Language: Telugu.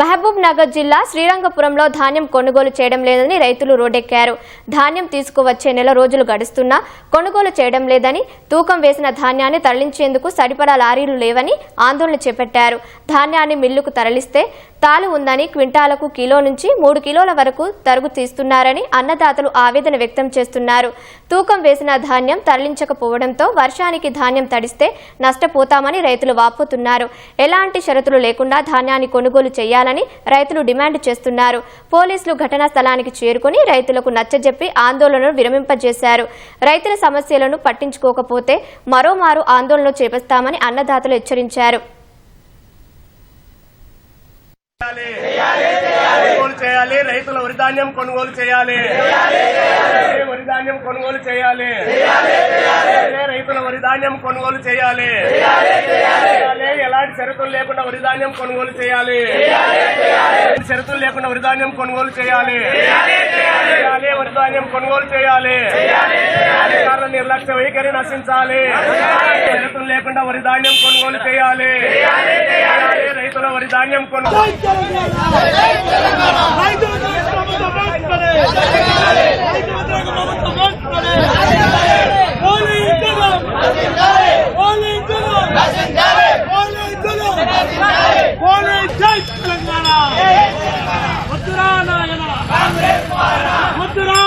మహబూబ్ నగర్ జిల్లా శ్రీరంగపురంలో ధాన్యం కొనుగోలు చేయడం లేదని రైతులు రోడ్డెక్కారు ధాన్యం తీసుకువచ్చే నెల రోజులు గడుస్తున్నా కొనుగోలు చేయడం లేదని తూకం వేసిన ధాన్యాన్ని తరలించేందుకు సరిపడా లారీలు లేవని ఆందోళన చేపట్టారు. ధాన్యాన్ని మిల్లుకు తరలిస్తే తాలు ఉందని క్వింటాలకు కిలో నుంచి మూడు కిలోల వరకు తరుగు తీస్తున్నారని అన్నదాతలు ఆవేదన వ్యక్తం చేస్తున్నారు. తూకం వేసిన ధాన్యం తరలించకపోవడంతో వర్షానికి ధాన్యం తడిస్తే నష్టపోతామని రైతులు వాపోతున్నారు. ఎలాంటి షరతులు లేకుండా ధాన్యాన్ని కొనుగోలు చేయాలి చేయాలని రైతులు డిమాండ్ చేస్తున్నారు. పోలీసులు ఘటనా స్థలానికి చేరుకుని రైతులకు నచ్చజెప్పి ఆందోళనను విరమింపజేశారు. రైతుల సమస్యలను పట్టించుకోకపోతే మరోమారు ఆందోళనలు చేపస్తామని అన్నదాతలు హెచ్చరించారు. కొనుగోలు చేయాలి. రైతుల వరి ధాన్యం కొనుగోలు చేయాలి. వరి ధాన్యం కొనుగోలు చేయాలి. రైతుల వరి ధాన్యం కొనుగోలు చేయాలి. ఎలాంటి షరతులు లేకుండా వరి ధాన్యం కొనుగోలు చేయాలి? షరతులు లేకుండా వరి ధాన్యం కొనుగోలు చేయాలి? వరిధాన్యం వరి ధాన్యం కొనుగోలు చేయాలి. అధికారుల నిర్లక్ష్య వైఖరి నశించాలి. షరతులు లేకుండా వరి ధాన్యం కొనుగోలు చేయాలి. చేయాలి. రైతుల వరి ధాన్యం కొనుగోలు తెలంగాణ ముద్దురా నాయన ముద్దురా